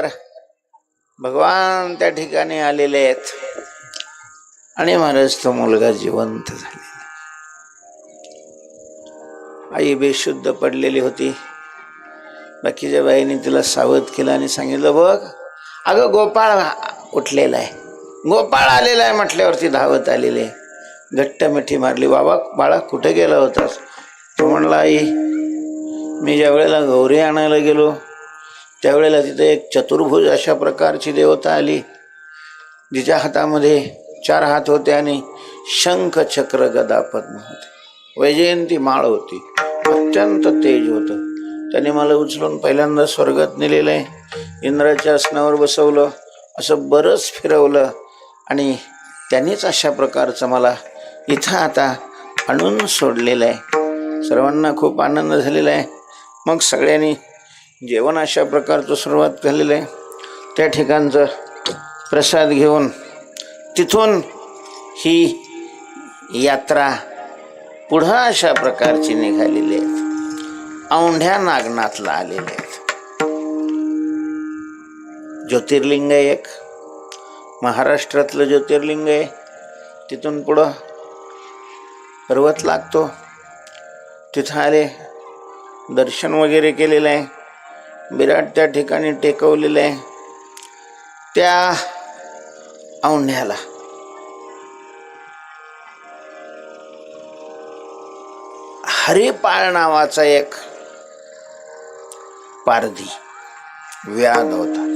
केल्याबरोबर भगवान त्या ठिकाणी आलेले आहेत. आणि महाराज तो मुलगा जिवंत झालेला आई बेशुद्ध पडलेली होती. बाकीच्या बाईने तिला सावध केलं आणि सांगितलं बघ अगं गोपाळ उठलेला आहे. गोपाळ आलेला आहे म्हटल्यावरती धावत आलेले घट्ट मिठी मारली बाबा बाळा कुठे गेला होतास? तो म्हणला आई मी ज्या वेळेला गौरी आणायला गेलो त्यावेळेला तिथे एक चतुर्भुज अशा प्रकारची देवता आली. जिच्या हातामध्ये चार हात होते आणि शंख चक्र गदा पद्म होते. वैजयंती माळ होती. अत्यंत तेज होतं. त्याने मला उचलून पहिल्यांदा स्वर्गात नेलेलं आहे. इंद्राच्या आसनावर बसवलं. असं बरंच फिरवलं. आणि त्यांनीच अशा प्रकारचं मला इथं आता आणून सोडलेलं आहे. सर्वांना खूप आनंद झालेला आहे. मग सगळ्यांनी जेवण अशा प्रकारचं सुरुवात केलेलं आहे. त्या ठिकाणचं प्रसाद घेऊन तिथून ही यात्रा पुढं अशा प्रकारची निघालेली आहे. औंढ्या नागनाथला आलेले आहेत. ज्योतिर्लिंग आहे एक. महाराष्ट्रातलं ज्योतिर्लिंग आहे. तिथून पुढं पर्वत लागतो. तिथं आले दर्शन वगैरे केलेलं आहे. विराट त्या ठिकाणी टेकवलेलं आहे. त्या औंढ्याला. हरिपाळ नावाचा एक पारधी व्याध होता.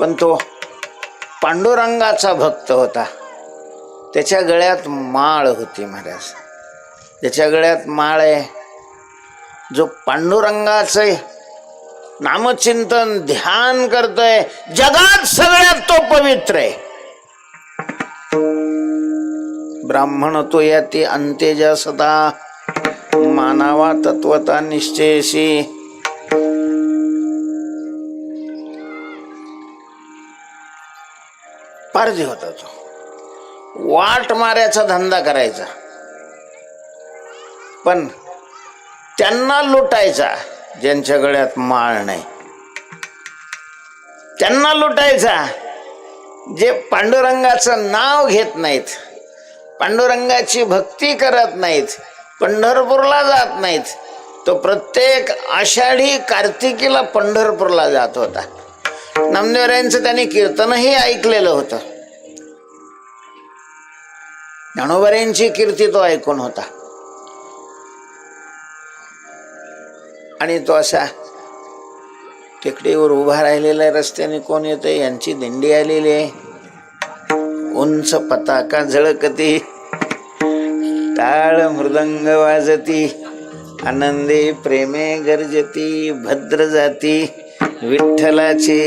पण तो पांडुरंगाचा भक्त होता. त्याच्या गळ्यात माळ होती महाराज. त्याच्या गळ्यात माळ आहे. जो पांडुरंगाचं नामचिंतन ध्यान करतोय जगात सगळ्यात तो पवित्र आहे. ब्राह्मण तो या ते अंत्यजा सदा मानावा तत्वता निश्चयशी पारधी होता तो. वाट माऱ्याचा धंदा करायचा. पण त्यांना लुटायचा ज्यांच्या गळ्यात माळ नाही. त्यांना लुटायचा जे पांडुरंगाचं नाव घेत नाहीत पांडुरंगाची भक्ती करत नाहीत पंढरपूरला जात नाहीत तो प्रत्येक आषाढी कार्तिकीला पंढरपूरला जात होता. नामदेवरायांचं त्यांनी कीर्तनही ऐकलेलं होतं. ज्ञानोबऱ्यांची कीर्ती तो ऐकून होता. आणि तो असा टेकडीवर उभा राहिलेला आहे रस्त्याने कोण येतं यांची दिंडी आलेली आहे. उंच पताका झळकती टाळ मृदंग वाजती आनंदी प्रेमे गरजती भद्र जाती विठ्ठलाचे.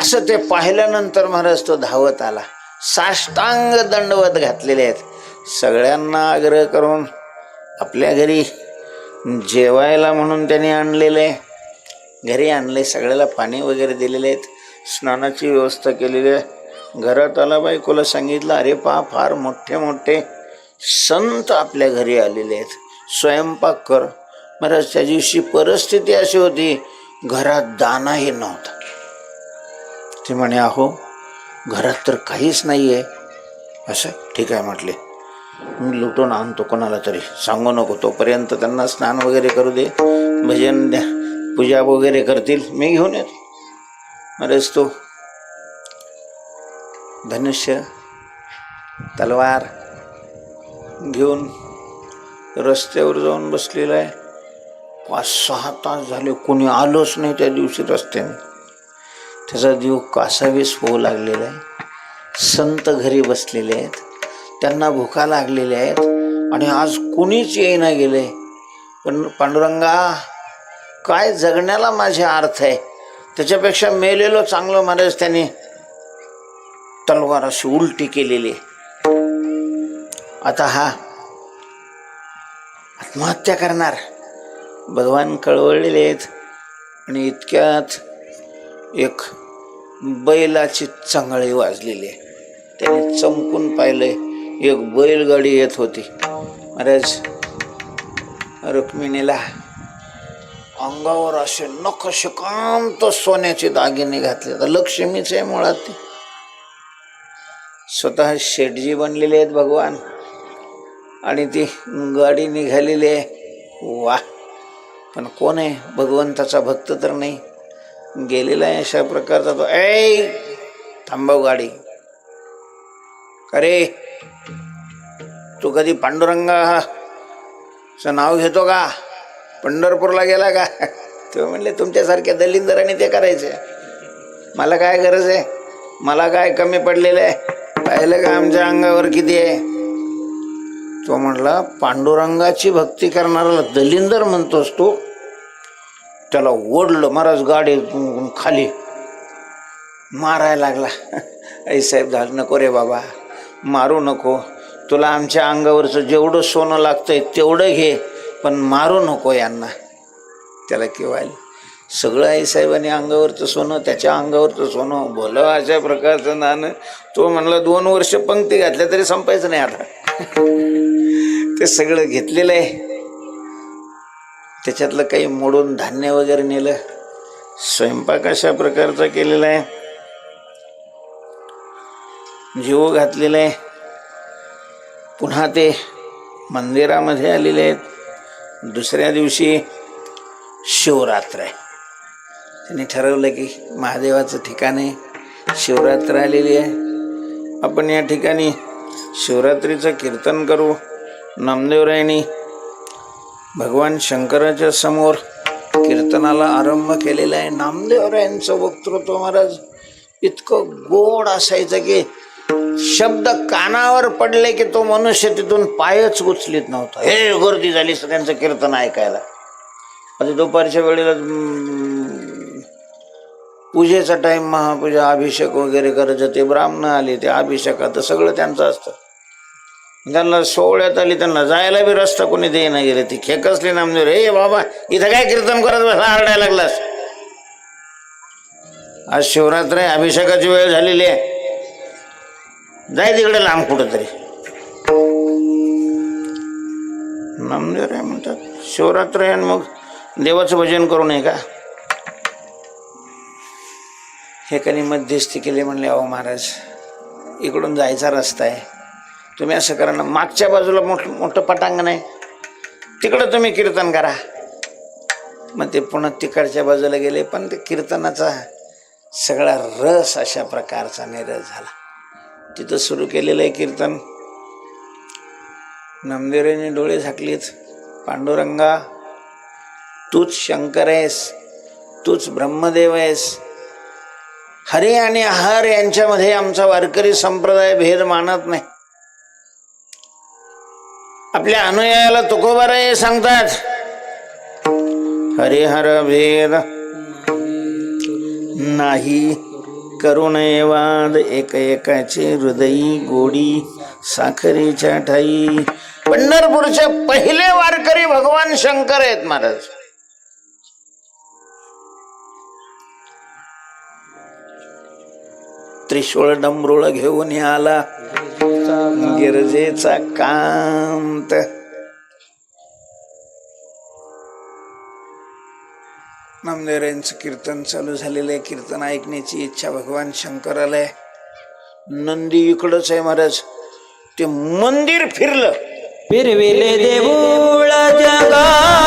असं ते पाहिल्यानंतर महाराज तो धावत आला. साष्टांग दंडवत घातलेले आहेत. सगळ्यांना आग्रह करून आपल्या घरी जेवायला म्हणून त्यांनी आणलेलं. आहे घरी आणले सगळ्याला पाणी वगैरे दिलेले आहेत. स्नानाची व्यवस्था केलेली आहे. घरात आला बायकोला सांगितलं अरे पा फार मोठे मोठे संत आपल्या घरी आलेले आहेत. स्वयंपाक कर. महाराज त्या दिवशी परिस्थिती अशी होती घरात दानाही नव्हता. ते म्हणे अहो घरात तर काहीच नाही आहे असं ठीक आहे म्हटले. मी लुटून आणतो कोणाला तरी. सांगू नको तोपर्यंत त्यांना स्नान वगैरे करू दे. भजन द्या. पूजा वगैरे करतील. मी घेऊन येतो. अरेच तो. धनुष्य तलवार घेऊन रस्त्यावर जाऊन बसलेला आहे. पाच सहा तास झाले. कोणी आलोच नाही त्या दिवशी रस्त्याने. त्याचा जीव कासावीस होऊ लागलेला आहे. संत घरी बसलेले आहेत. त्यांना भुका लागलेल्या आहेत आणि आज कुणीच येईना गेले. पण पांडुरंगा काय जगण्याला माझे अर्थ आहे? त्याच्यापेक्षा मेलेलो चांगलं महाराज त्यांनी तलवार अशी उलटी केलेली आहे. आता हा आत्महत्या करणार. भगवान कळवळलेले आहेत आणि इतक्यात एक बैलाची चंगळी वाजलेली आहे. त्याने चमकून पाहिलंय. एक बैलगाडी येत होती. महाराज रुक्मिणीला अंगावर असे नखशिकांत सोन्याचे दागिने घातले. तर लक्ष्मीचे आहे मुळात ते. स्वतः शेटजी बनलेले आहेत भगवान. आणि ती गाडी निघालेली आहे. वा. पण कोण आहे? भगवंताचा भक्त तर नाही. गेलेला आहे अशा प्रकारचा तो. ऐ थांबव गाडी. अरे तू कधी पांडुरंगा चं नाव घेतो का? पंढरपूरला गेला का? ते म्हणले तुमच्यासारख्या दलिंदराने ते करायचे. मला काय गरज आहे? मला काय कमी पडलेलं आहे? पाहिलं का आमच्या अंगावर किती आहे? तो म्हणला पांडुरंगाची भक्ती करणाऱ्याला दलिंदर म्हणतोस तू? त्याला ओढलं महाराज गाडी खाली मारायला लागला. आई साहेब झालं नको रे बाबा. मारू नको. तुला आमच्या अंगावरचं जेवढं सोनं लागतंय तेवढं घे पण मारू नको यांना. त्याला केव्हा सगळं आईसाहेबांनी अंगावरचं सोनं त्याच्या अंगावरचं सोनं. बोलावं अशा प्रकारचं नाणं. तो म्हणला दोन वर्ष पंक्ती घातल्या तरी संपायचं नाही आता. ते सगळं घेतलेलं आहे. त्याच्यातलं काही मोडून धान्य वगैरे नेलं. स्वयंपाक अशा प्रकारचा केलेला आहे. जीव घातलेला आहे. पुन्हा ते मंदिरामध्ये आलेले आहेत. दुसऱ्या दिवशी शिवरात्र आहे. त्यांनी ठरवलं की महादेवाचं ठिकाण आहे. शिवरात्र आलेली आहे. आपण या ठिकाणी शिवरात्रीचं कीर्तन करू. नामदेवरायांनी भगवान शंकराच्या समोर कीर्तनाला आरंभ केलेला आहे. नामदेवरायांचं वक्तृत्व महाराज इतकं गोड असायचं की शब्द कानावर पडले की तो मनुष्य तिथून पायच उचलीत नव्हता. हे गर्दी झाली सगळ्यांचं कीर्तन ऐकायला. आता दुपारच्या वेळेला पूजेचा टाइम महापूजा अभिषेक वगैरे करत ते ब्राह्मण आले ते अभिषेकात सगळं त्यांचं असतं. त्यांना सोहळ्यात आली त्यांना जायला बी रस्ता कोणी दे नाही गेले. ती खेकसली नामदेव रे बाबा इथं काय कीर्तन करत बसा आरडायला लागलास? आज शिवरात्र आहे अभिषेकाची वेळ झालेली आहे. जाय तिकडे लांब कुठं तरी नामदेव रे म्हणतात शिवरात्र आहे आणि मग देवाचं भजन करू नये का? हे कधी मध्यस्थी केले म्हणले अहो महाराज इकडून जायचा रस्ता आहे. तुम्ही असं करा ना मागच्या बाजूला मोठं मोठं पटांगण आहे. तिकडं तुम्ही कीर्तन करा. मग ते पुन्हा तिकडच्या बाजूला गेले पण ते कीर्तनाचा सगळा रस अशा प्रकारचा निरस झाला. तिथं सुरू केलेलं आहे कीर्तन. नामदेवरांनी डोळे झाकलीत. पांडुरंगा तूच शंकर आहेस तूच ब्रह्मदेव आहेस. हरे आणि हर यांच्यामध्ये आमचा वारकरी संप्रदाय भेद मानत नाही. आपल्या अनुयायाला तुकोबाराय सांगतात. हरिहर भेद नाही. करुणे वाद एक एकाचे हृदयी गोडी साखरेच्या ठाई. पंढरपूरचे पहिले वारकरी भगवान शंकर आहेत महाराज. त्रिशूळ डमरुळ घेऊन आला गिरजेचा कांत. नामदेवरायांचं कीर्तन चालू झालेलं आहे. कीर्तन ऐकण्याची इच्छा भगवान शंकराला आहे. नंदी इकडंच आहे महाराज. ते मंदिर फिरलं. फिरविले देऊळ जगा.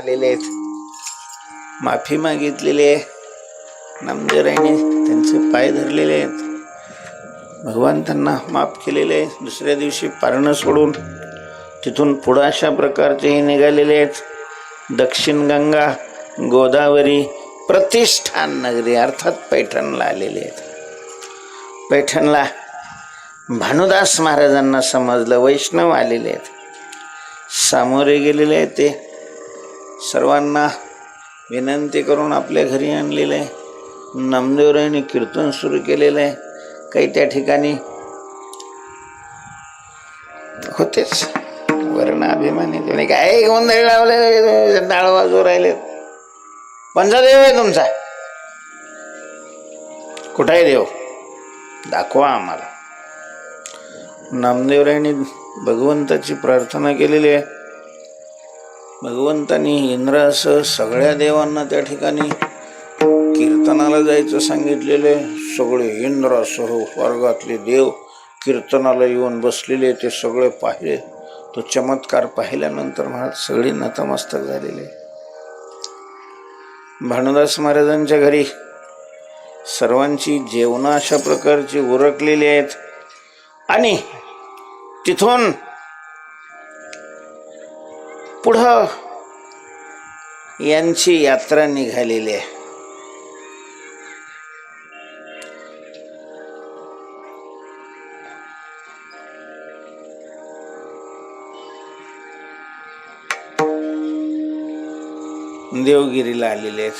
आलेले आहेत. माफी मागितलेली आहे. नामदेवरायने त्यांचे पाय धरलेले आहेत. भगवान त्यांना माफ केलेले आहे दुसऱ्या दिवशी पारणं सोडून तिथून पुढं अशा प्रकारचेही निघालेले आहेत. दक्षिण गंगा गोदावरी प्रतिष्ठान नगरी अर्थात पैठणला आलेले आहेत. पैठणला भानुदास महाराजांना समजलं वैष्णव आलेले आहेत. सामोरे गेलेले आहेत ते. सर्वांना विनंती करून आपल्या घरी आणलेलं आहे नामदेवरायांनी कीर्तन सुरू केलेलं. आहे काही त्या ठिकाणी होतेच. वर्ण अभिमानी त्याने काय गोंधळ लावले? डाळ वाजू राहिले. कोणचा देव आहे तुमचा. कुठं आहे देव? दाखवा आम्हाला. नामदेवरायांनी भगवंताची प्रार्थना केलेली आहे. भगवंतांनी इंद्रासह सगळ्या देवांना त्या ठिकाणी कीर्तनाला जायचं सांगितलेले सगळे इंद्रासह स्वर्गातले देव कीर्तनाला येऊन बसलेले ते सगळे पाहिले. तो चमत्कार पाहिल्यानंतर महाराज सगळी नतमस्तक झालेले भानुदास महाराजांच्या घरी सर्वांची जेवणं अशा प्रकारची उरकलेली आहेत. आणि तिथून पुढं यांची यात्रा निघालेली आहे. देवगिरीला आलेले आहेत.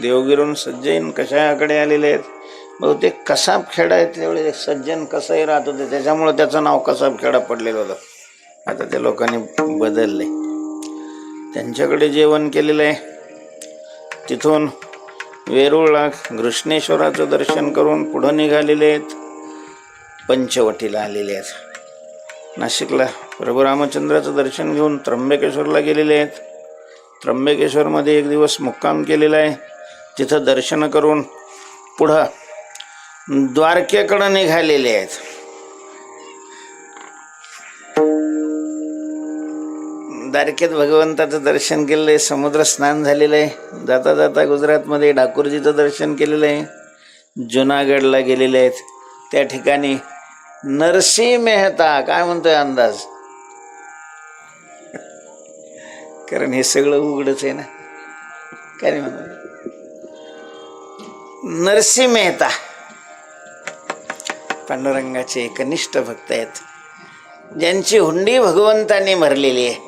देवगिरून सज्जन कशाकडे आलेले आहेत? बहुतेक कसाब खेडा आहे तेवढे. सज्जन कसंही राहत होते. त्याच्यामुळे त्याचं नाव कसाब खेडा पडलेलं होतं. आता त्या लोकांनी बदलले त्यांच्याकडे जेवण केलेलं आहे. तिथून वेरूळला घृष्णेश्वराचं दर्शन करून पुढं निघालेले आहेत. पंचवटीला आलेले आहेत. नाशिकला प्रभू रामचंद्राचं दर्शन घेऊन त्र्यंबकेश्वरला गेलेले आहेत. त्र्यंबकेश्वरमध्ये एक दिवस मुक्काम केलेला आहे. तिथं दर्शन करून पुढं द्वारकेकडं निघालेले आहेत. द्वारकेत भगवंताचं दर्शन केलेलं आहे समुद्र स्नान झालेलं आहे. जाता जाता गुजरातमध्ये ठाकूरजीचं दर्शन केलेलं आहे. जुनागडला गेलेले आहेत. त्या ठिकाणी नरसिंह मेहता काय म्हणतोय अंदाज? कारण हे सगळं उघडच आहे ना. काय नाही म्हणत. नरसिंह मेहता. पांडुरंगाचे एकनिष्ठ भक्त आहेत. ज्यांची हुंडी भगवंताने भरलेली आहे.